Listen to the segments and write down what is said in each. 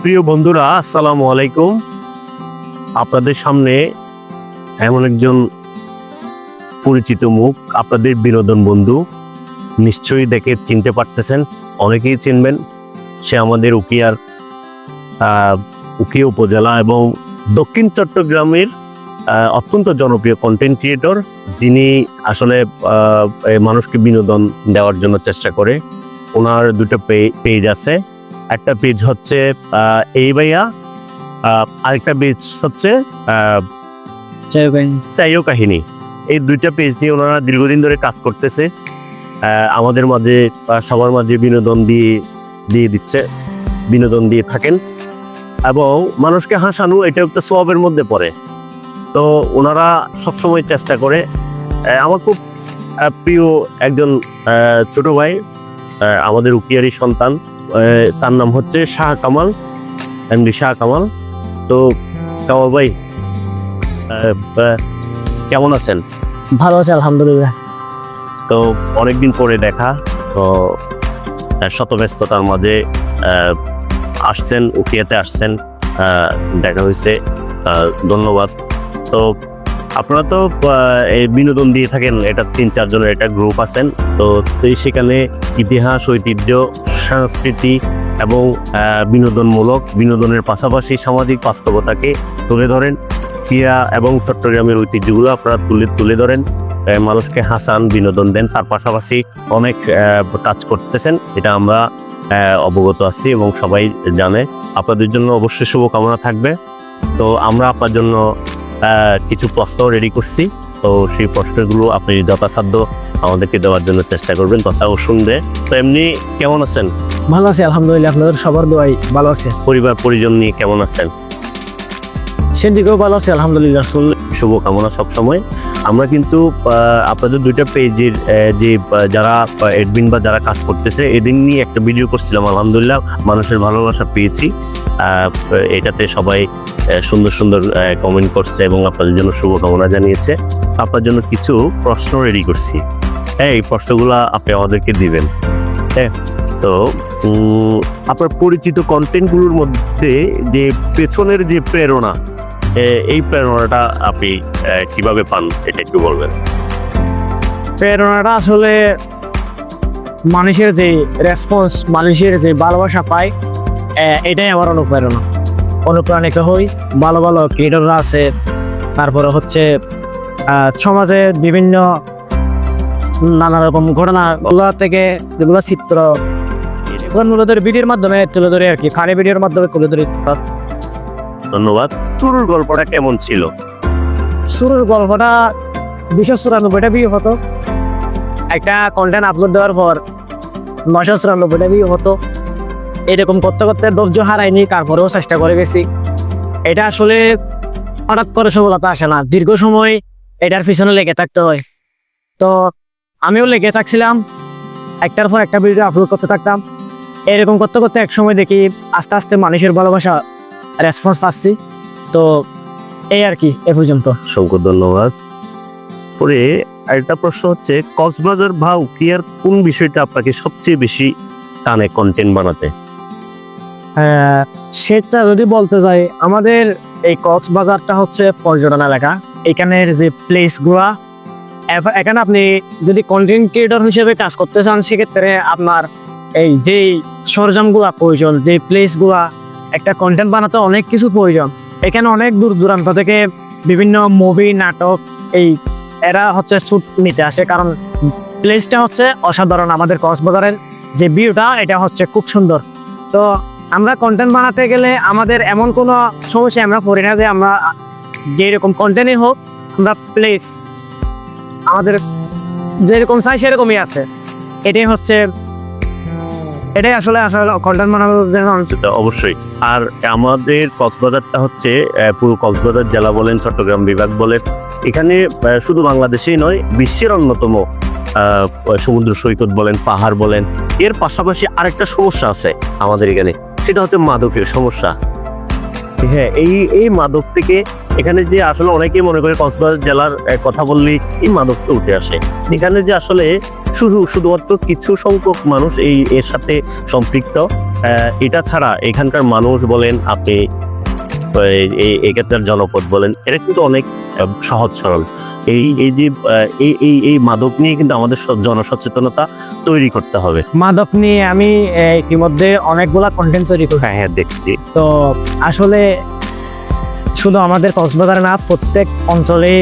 প্রিয় বন্ধুরা, আসসালামু আলাইকুম। আপনাদের সামনে এমন একজন পরিচিত মুখ, আপনাদের বিনোদন বন্ধু নিশ্চয়ই দেখে চিনতে পারতেছেন, অনেকেই চিনবেন। সে আমাদের উকিয়ার উকিয়া উপজেলা এবং দক্ষিণ চট্টগ্রামের অত্যন্ত জনপ্রিয় কন্টেন্ট ক্রিয়েটর যিনি আসলে মানুষকে বিনোদন দেওয়ার জন্য চেষ্টা করে। ওনার দুটো পেজ আছে। একটা পেজ হচ্ছে এই ভাইয়া আরেকটা পেজ হচ্ছে চাইও কাহিনী এই দুইটা পেজ নিয়ে ওনারা দীর্ঘদিন ধরে কাজ করতেছে আমাদের মাঝে সবার মাঝে বিনোদন দিয়ে দিয়ে দিচ্ছে বিনোদন দিয়ে থাকেন। এবং মানুষকে হাসানো এটা একটা সবের মধ্যে পড়ে। তো ওনারা সবসময় চেষ্টা করে আমার খুব প্রিয় একজন ছোট ভাই আমাদের উকিয়ারি সন্তান। তার নাম হচ্ছে শাহ কামাল এমডি শাহ কামাল। তো কামাল ভাই কেমন আছেন? ভালো আছে আলহামদুলিল্লাহ। তো অনেকদিন পরে দেখা তো আহ, শত ব্যস্ততার মাঝে আসছেন উকিয়াতে আসছেন দেখা হয়েছে ধন্যবাদ। তো আপনারা তো এই বিনোদন দিয়ে থাকেন, এটা তিন চারজনের একটা গ্রুপ আছেন, তো সেখানে ইতিহাস, ঐতিহ্য, সংস্কৃতি এবং বিনোদনমূলক, বিনোদনের পাশাপাশি সামাজিক বাস্তবতাকে তুলে ধরেন। ক্রিয়া এবং চট্টগ্রামের ঐতিহ্যগুলো আপনারা তুলে তুলে ধরেন। মানুষকে হাসান বিনোদন দেন, তার পাশাপাশি অনেক কাজ করতেছেন, এটা আমরা অবগত আছি এবং সবাই জানে। আপনাদের জন্য অবশ্যই শুভকামনা থাকবে। তো আমরা আপনার জন্য কিছু প্রশ্ন রেডি করছি। তো সেই প্রশ্নগুলো আপনি যথাসাধ্য আমাদেরকে দেওয়ার জন্য চেষ্টা করবেন কথাও শুনবে তো এমনি কেমন আছেন? ভালো আছে আলহামদুলিল্লাহ আপনাদের সবার দোয়াই ভালো আছে। পরিবার পরিজন নিয়ে কেমন আছেন? সেদিকেও ভালো আছে, আলহামদুলিল্লাহ শুভকামনা সবসময়। আমরা কিন্তু আপনাদের দুইটা পেজের যে যারা এডমিন বা যারা কাজ করতেছে, এদিন নিয়ে একটা ভিডিও করছিলাম, আলহামদুলিল্লাহ, মানুষের ভালোবাসা পেয়েছি। এটাতে সবাই সুন্দর সুন্দর কমেন্ট করছে এবং আপনাদের জন্য শুভকামনা জানিয়েছে। আপনার জন্য কিছু প্রশ্ন রেডি করছি। হ্যাঁ এই প্রশ্নগুলো আপনি আমাদেরকে দিবেন। হ্যাঁ তো আপনার পরিচিত কন্টেন্টগুলোর মধ্যে যে পেছনের যে প্রেরণা এই প্রেরণাটা আপনি কীভাবে পান এটা একটু বলবেন? প্রেরণাটা আসলে মানুষের যে রেসপন্স মানুষের যে ভালোবাসা পায় এটাই আমার অনুপ্রেরণা। অনুপ্রাণিত হই, ভালো ভালো ক্রিয়েটররা আছে, তারপরে হচ্ছে সমাজে বিভিন্ন নানা রকম ঘটনাগুলো থেকে যেগুলো চিত্র ভিডিওর মাধ্যমে তুলে ধরে আর কি খানে ভিডিওর মাধ্যমে তুলে ধরি। ধন্যবাদ। চুরুর গল্পটা কেমন ছিল? শুরুর গল্পটা দুশো চুরানব্বইটা ভিউ হতো। একটা কন্টেন্ট আপলোড দেওয়ার পর নশো চুরানব্বইটা ভিউ হতো। এরকম করতে করতে ধৈর্য হারাইনি তারপরেও চেষ্টা করে গেছি। এটা আসলে হঠাৎ করে সফলতা আসে না। দীর্ঘ সময় এটার পিছনে লেগে থাকতে হয়। তো আমিও লেগে থাকছিলাম। একটার পর একটা ভিডিও আপলোড করতে থাকতাম। এরকম করতে করতে এক সময় দেখি আস্তে আস্তে মানুষের ভালোবাসা রেসপন্স পাচ্ছি। তো এই আর কি এ পর্যন্ত। অসংখ্য ধন্যবাদ। পরে আরেকটা প্রশ্ন হচ্ছে কক্সবাজার বা উকিয়ার কোন বিষয়টা আপনাকে সবচেয়ে বেশি টানে কন্টেন্ট বানাতে? আহ, সেটা যদি বলতে যাই আমাদের এই কক্সবাজারটা হচ্ছে পর্যটন এলাকা। এখানের যে প্লেসগুলা এখানে আপনি যদি কন্টেন্ট ক্রিয়েটর হিসেবে কাজ করতে চান সেক্ষেত্রে আপনার এই যে সরঞ্জামগুলা প্রয়োজন যে প্লেসগুলা একটা কন্টেন্ট বানাতে অনেক কিছু প্রয়োজন। এখানে অনেক দূর দূরান্ত থেকে বিভিন্ন মুভি নাটক, এই এরা হচ্ছে শুট নিতে আসে। কারণ প্লেসটা হচ্ছে অসাধারণ আমাদের কক্সবাজারের যে ভিউটা এটা হচ্ছে খুব সুন্দর। তো আমরা কন্টেন্ট বানাতে গেলে আমাদের এমন কোনো সমস্যা আমরা পড়ি না যে আমরা যেরকম কন্টেন্টই হোক, আমরা প্লেস আমাদের যেরকম চাই সেরকমই আছে। এটাই হচ্ছে এটাই আসলে আসলে কল্যাণ সেটা অবশ্যই। আর আমাদের কক্সবাজারটা হচ্ছে পুরো কক্সবাজার জেলা বলেন, চট্টগ্রাম বিভাগ বলেন। এখানে শুধু বাংলাদেশেই নয়, বিশ্বের অন্যতম সমুদ্র সৈকত বলেন, পাহাড় বলেন। এর পাশাপাশি আরেকটা সমস্যা আছে আমাদের এখানে। সেটা হচ্ছে মাদকীয় সমস্যা। হ্যাঁ এই এই মাদক থেকে এখানে যে আসলে অনেকেই মনে করে কক্সবাজার জেলার কথা বললেই এই মাদকটা উঠে আসে। এখানে যে আসলে শুধু শুধুমাত্র কিছু সংখ্যক মানুষ এই এর সাথে সম্পৃক্ত এটা ছাড়া এখানকার মানুষ বলেন আপনি এই- এখানকার জনপদ বলেন এটা কিন্তু অনেক সহজ সরল। এই এই যে এই এই এই মাদক নিয়ে কিন্তু আমাদের জনসচেতনতা তৈরি করতে হবে। মাদক নিয়ে আমি ইতিমধ্যে অনেকগুলা কন্টেন্ট তৈরি করি হ্যাঁ হ্যাঁ দেখছি। তো আসলে শুধু আমাদের কক্সবাজারে না, প্রত্যেক অঞ্চলে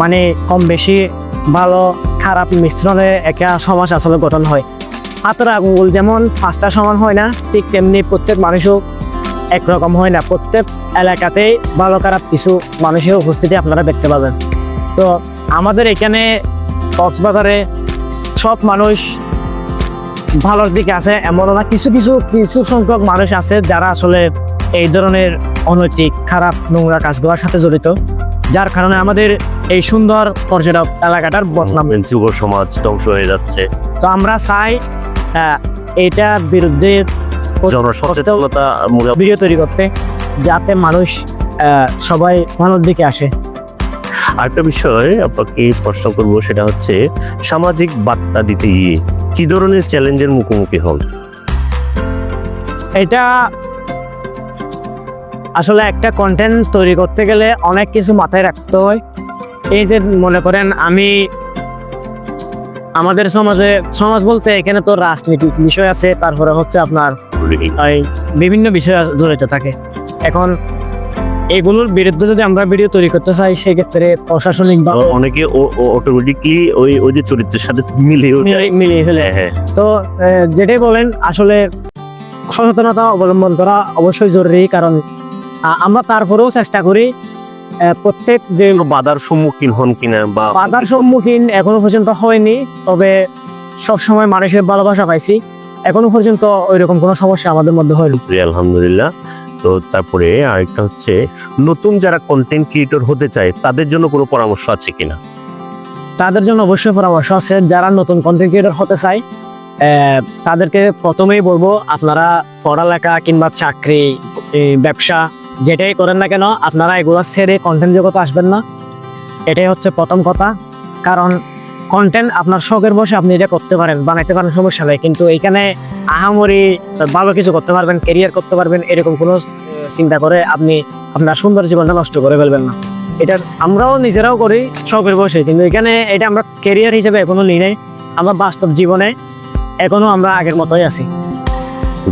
মানে কম বেশি ভালো, খারাপ মিশ্রণে একটা সমাজ আসলে গঠন হয়। হাতের আঙুল যেমন পাঁচটা সমান হয় না, ঠিক তেমনি প্রত্যেক মানুষও একরকম হয় না। প্রত্যেক এলাকাতেই ভালো, খারাপ কিছু মানুষের উপস্থিতি আপনারা দেখতে পাবেন। তো আমাদের এখানে কক্সবাজারে সব মানুষ ভালোর দিকে আছে এমন না কিছু কিছু কিছু সংখ্যক মানুষ আছে যারা আসলে এই ধরনের অনৈতিক খারাপ নোংরা কাজগুলোর সাথে জড়িত। যার কারণে আমাদের এই সুন্দর পর্যটক এলাকাটার বদনাম। যুব সমাজ ধ্বংস হয়ে যাচ্ছে। তো আমরা চাই এটার বিরুদ্ধে জনসচেতনতা ভিডিও তৈরি করতে যাতে মানুষ সবাই ভালোর দিকে আসে। আরেকটা বিষয় আপনাকে প্রশ্ন করব সেটা হচ্ছে সামাজিক বার্তা দিতে গিয়ে। কি ধরনের চ্যালেঞ্জের মুখোমুখি হন? এটা আসলে একটা কন্টেন্ট তৈরি করতে গেলে অনেক কিছু মাথায় রাখতে হয়। এই যে মনে করেন আমি আমাদের সমাজে সমাজ বলতে এখানে তো রাজনীতিক বিষয় আছে তারপরে হচ্ছে আপনার বিভিন্ন বিষয় জড়িত থাকে। এখন এগুলোর বিরুদ্ধে যদি আমরা ভিডিও তৈরি করতে চাই সেক্ষেত্রে প্রশাসনিক বা অনেকে অটোমেটিকলি ওই ওই যে চরিত্রের সাথে মিলেও যায়। মিলিয়ে ফেলে। হ্যাঁ হ্যাঁ। তো যেটাই বলেন আসলে সচেতনতা অবলম্বন করা অবশ্যই জরুরি কারণ আমরা তারপরেও চেষ্টা করি প্রত্যেক যে বাধার সম্মুখীন হন কিনা বা বাধার সম্মুখীন এখনও পর্যন্ত হয়নি তবে সবসময় মানুষের ভালোবাসা পাইছি। এখনও পর্যন্ত ওইরকম কোনো সমস্যা আমাদের মধ্যে হয়নি। আলহামদুলিল্লাহ। তো তারপরে আরেকটা হচ্ছে, নতুন যারা কন্টেন্ট ক্রিয়েটর হতে চায়, তাদের জন্য কোনো পরামর্শ আছে কিনা? তাদের জন্য অবশ্যই পরামর্শ আছে। যারা নতুন কন্টেন্ট ক্রিয়েটর হতে চায় তাদেরকে প্রথমেই বলব, আপনারা পড়ালেখা কিংবা চাকরি ব্যবসা যেটাই করেন না কেন, আপনারা এগুলো ছেড়ে কন্টেন্ট জগতে আসবেন না। এটাই হচ্ছে প্রথম কথা। কারণ কন্টেন্ট আপনার শখের বসে আপনি এটা করতে পারেন বানাইতে পারেন সমস্যা নেই। কিন্তু এইখানে আহামরি ভালো কিছু করতে পারবেন কেরিয়ার করতে পারবেন এরকম কোনো চিন্তা করে আপনি আপনার সুন্দর জীবনটা নষ্ট করে ফেলবেন না। এটা আমরাও নিজেরাও করি শখের বসে কিন্তু এখানে এটা আমরা কেরিয়ার হিসেবে এখনও নিই নাই। আমরা বাস্তব জীবনে এখনও আমরা আগের মতোই আছি।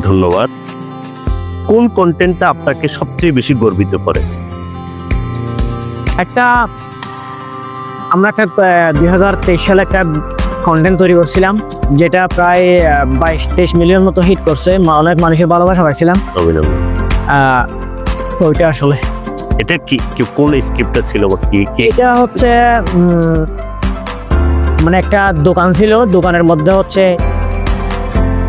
ধন্যবাদ। কোন কন্টেন্টটা আপনাকে সবচেয়ে বেশি গর্বিত করে? একটা আমরা একটা দুই হাজার তেইশ সালে একটা কন্টেন্ট তৈরি করছিলাম যেটা প্রায় বাইশ তেইশ মিলিয়ন মতো হিট করছে। অনেক মানুষের ভালোবাসা পাইছিলাম। ওইটা আসলে। এটা কি কি- কোন স্ক্রিপ্টটা ছিল কি কি এটা হচ্ছে মানে একটা দোকান ছিল। দোকানের মধ্যে হচ্ছে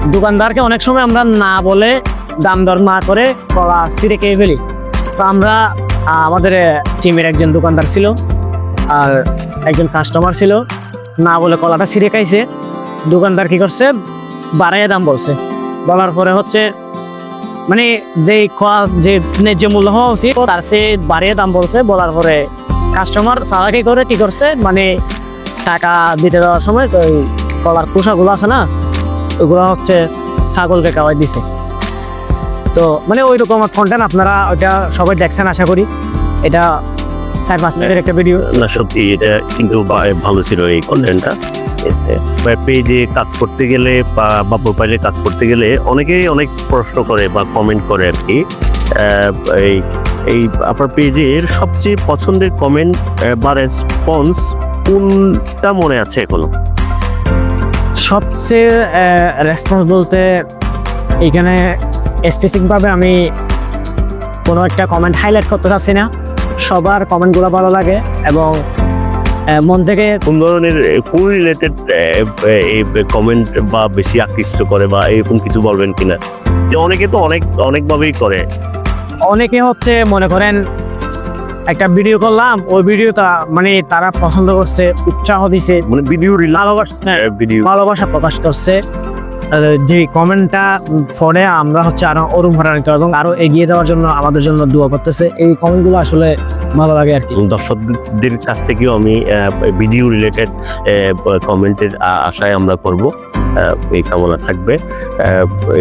দোকানদারকে অনেক সময় আমরা না বলে দাম দর না করে কলা সিরে খেয়ে ফেলি। তো আমরা আমাদের টিমের একজন দোকানদার ছিল। আর একজন কাস্টমার ছিল, না বলে কলাটা ছিঁড়ে খাইছে। দোকানদার কি করছে? বাড়াইয়া দাম বলছে। বলার পরে হচ্ছে মানে যে খোয়া, যে ন্যায্য মূল্য হওয়া উচিত, তার সে বাড়িয়ে দাম বলছে। বলার পরে কাস্টমার চালাকি করে, কি করছে? মানে টাকা দিতে দেওয়ার সময় ওই কলার খোসাগুলো আছে না, ওগুলো হচ্ছে ছাগলকে খাওয়াই দিছে। তো মানে ওই রকম কন্টেন্ট আপনারা ওইটা সবাই দেখছেন, আশা করি। এটা চার পাঁচ মিনিটের একটা ভিডিও না সত্যি এটা কিন্তু ভালো ছিল এই কন্টেন্টটা এসে পেজে কাজ করতে গেলে বা বা প্রোফাইলে কাজ করতে গেলে অনেকেই অনেক প্রশ্ন করে বা কমেন্ট করে আর কি। এই এই আপনার পেজের সবচেয়ে পছন্দের কমেন্ট বা রেসপন্স কোনটা মনে আছে এখনও? সবচেয়ে রেসপন্স বলতে এখানে স্পেসিফিকভাবে আমি কোনো একটা কমেন্ট হাইলাইট করতে চাচ্ছি না। সবার কমেন্টগুলো ভালো লাগে এবং মন থেকে কোন ধরনের কোন রিলেটেড কমেন্ট বা বেশি আকৃষ্ট করে বা এরকম কিছু বলবেন কিনা? যে অনেকে তো অনেক অনেকভাবেই করে। অনেকে হচ্ছে মনে করেন একটা ভিডিও করলাম ওই ভিডিওটা মানে তারা পছন্দ করছে উৎসাহ দিছে মানে ভিডিও ভালোবাসা হ্যাঁ, ভিডিও ভালোবাসা প্রকাশ করছে। যে কমেন্টটা পড়ে আমরা হচ্ছে আরও অনুপ্রাণিত এবং আরও এগিয়ে যাওয়ার জন্য আমাদের জন্য দোয়া করতেছে। এই কমেন্টগুলো আসলে ভালো লাগে আর কি। দর্শকদের কাছ থেকেও আমি ভিডিও রিলেটেড কমেন্টের আশায় আমরা করব। এই কামনা থাকবে।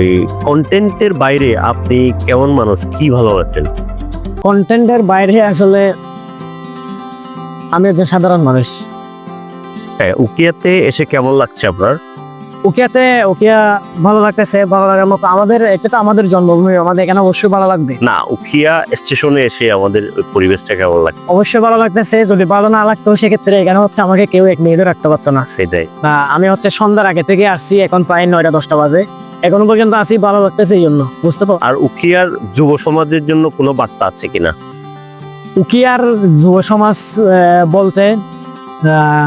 এই কন্টেন্টের বাইরে আপনি কেমন মানুষ? কি ভালোবাসেন? কন্টেন্টের বাইরে আসলে আমি একজন সাধারণ মানুষ। হ্যাঁ উকিয়াতে এসে কেমন লাগছে আপনার? উকিয়াতে উকিয়া ভালো লাগতেছে ভালো লাগার মতো আমাদের এটা তো আমাদের জন্মভূমি আমাদের এখানে অবশ্যই ভালো লাগবে। না উকিয়া স্টেশনে এসে আমাদের পরিবেশটা কেমন লাগছে? অবশ্যই ভালো লাগতেছে যদি ভালো না লাগতো সেক্ষেত্রে এখানে হচ্ছে আমাকে কেউ এক মিনিটও রাখতে পারতো না। সেটাই। না আমি হচ্ছে সন্ধ্যার আগে থেকে আসছি এখন প্রায় নয়টা দশটা বাজে। এখনও পর্যন্ত আসি ভালো লাগতেছে এই জন্য বুঝতে পারো? আর উকিয়ার যুব সমাজের জন্য কোনো বার্তা আছে কিনা? উকিয়ার যুব সমাজ বলতে আহ,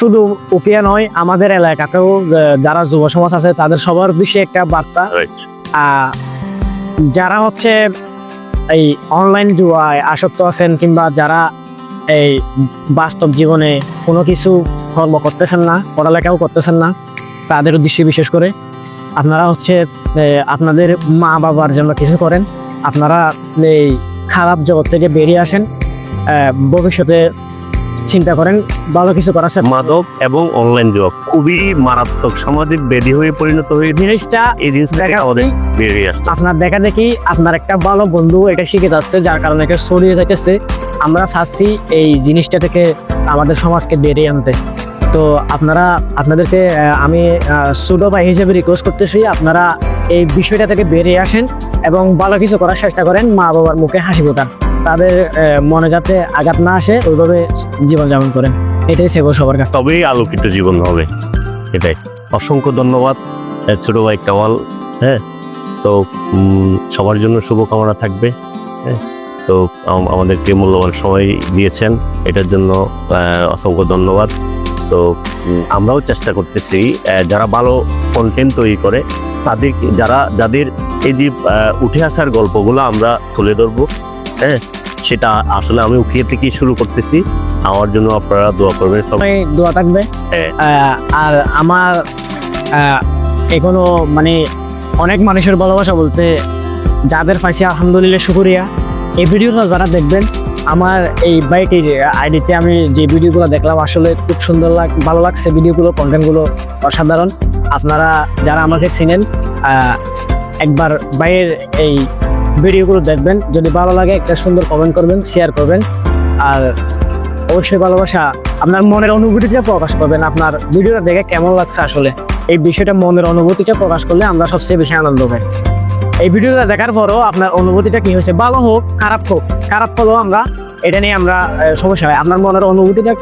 শুধু উকিয়া নয় আমাদের এলাকাতেও যারা যুব সমাজ আছে তাদের সবার বিষয়ে একটা বার্তা। যারা হচ্ছে এই অনলাইন জুয়ায় আসক্ত আছেন কিংবা যারা এই বাস্তব জীবনে কোনো কিছু কর্ম করতেছেন না পড়ালেখাও করতেছেন না তাদের উদ্দেশ্যে বিশেষ করে আপনারা হচ্ছে আপনাদের মা বাবার জন্য কিছু করেন। আপনারা এই খারাপ জগৎ থেকে বেরিয়ে আসেন। ভবিষ্যতে চিন্তা করেন ভালো কিছু করার চেষ্টা- মাদক এবং অনলাইন জব খুবই মারাত্মক সামাজিক ব্যাধি হয়ে পরিণত হয়ে জিনিসটা এই জিনিসটাকে দেখা আমাদের বেরিয়ে আসতে আপনার দেখা দেখি আপনার একটা ভালো বন্ধু এটা শিখে যাচ্ছে যার কারণে এটা ছড়িয়ে যাইতেছে। আমরা চাচ্ছি এই জিনিসটা থেকে আমাদের সমাজকে বেরিয়ে আনতে। তো আপনারা আপনাদেরকে আমি সুডো ভাই হিসেবে রিকোয়েস্ট করতেছি আপনারা এই বিষয়টা থেকে বেরিয়ে আসেন এবং ভালো কিছু করার চেষ্টা করেন মা বাবার মুখে হাসি ফোটান। তাদের মনে যাতে আঘাত না আসে, ওইভাবে জীবনযাপন করেন। এটাই সেব সবার কাছে। তবেই আলোকিত জীবন হবে। এটাই। অসংখ্য ধন্যবাদ ছোট ভাই কামাল হ্যাঁ? তো সবার জন্য শুভকামনা থাকবে হ্যাঁ? তো, আম- আমাদেরকে মূল্যবান সময় দিয়েছেন। এটার জন্য অসংখ্য ধন্যবাদ। তো আমরাও চেষ্টা করতেছি যারা ভালো কন্টেন্ট তৈরি করে তাদের যারা, যাদের এই যে উঠে আসার গল্পগুলো আমরা তুলে ধরবো হ্যাঁ সেটা আসলে আমি উঠিয়ে থেকেই শুরু করতেছি। আমার জন্য আপনারা দোয়া করবেন সবাই। দোয়া থাকবে। হ্যাঁ। আর আমার এখনও মানে অনেক মানুষের ভালোবাসা বলতে যাদের পাইছি আলহামদুলিল্লাহ শুকরিয়া। এই ভিডিওটা যারা দেখবেন আমার এই বাইকের আইডিতে আমি যে ভিডিওগুলো দেখলাম আসলে খুব সুন্দর লাগ ভালো লাগছে ভিডিওগুলো কন্টেন্টগুলো অসাধারণ। আপনারা যারা আমাকে চিনেন আহ, একবার বাইরের এই ভিডিওগুলো দেখবেন, যদি ভালো লাগে একটা সুন্দর কমেন্ট করবেন শেয়ার করবেন। আর অবশ্যই ভালোবাসা আপনার মনের অনুভূতিটা প্রকাশ করবেন, আপনার ভিডিওটা দেখে কেমন লাগছে আসলে। এই বিষয়টা মনের অনুভূতিটা প্রকাশ করলে আমরা সবচেয়ে বেশি আনন্দ পাই। এই ভিডিওটা দেখার পরও আপনার অনুভূতিটা কি হয়েছে? ভালো হোক, খারাপ হোক, খারাপ হলেও আমরা এটা নিয়ে আমরা সমস্যা হয়। আপনার মনের অনুভূতিটা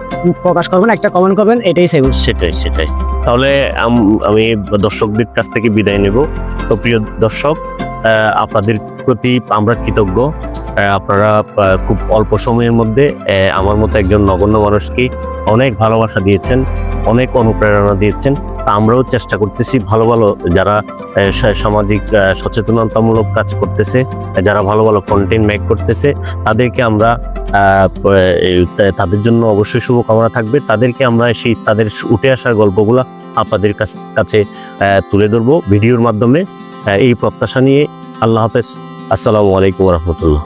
প্রকাশ করবেন, একটা কমেন্ট করবেন, এটাই সেভ সেটাই সেটাই। তাহলে আম- দর্শকদের কাছ থেকে বিদায় নেব। তো প্রিয় দর্শক আপনাদের প্রতি আমরা কৃতজ্ঞ। আপনারা খুব অল্প সময়ের মধ্যে আমার মতো একজন নগণ্য মানুষকে অনেক ভালোবাসা দিয়েছেন, অনেক অনুপ্রেরণা দিয়েছেন। তা আমরাও চেষ্টা করতেছি ভালো ভালো যারা সামাজিক সচেতনতামূলক কাজ করতেছে, যারা ভালো ভালো কন্টেন্ট মেক করতেছে, তাদেরকে আমরা তাদের জন্য অবশ্যই শুভকামনা থাকবে। তাদেরকে আমরা সেই, তাদের উঠে আসার গল্পগুলো আপনাদের কাছ- তুলে ধরবো ভিডিওর মাধ্যমে। এই প্রত্যাশা নিয়ে আল্লাহ হাফেজ। আসসালামু আলাইকুম রহমতুল্লাহ।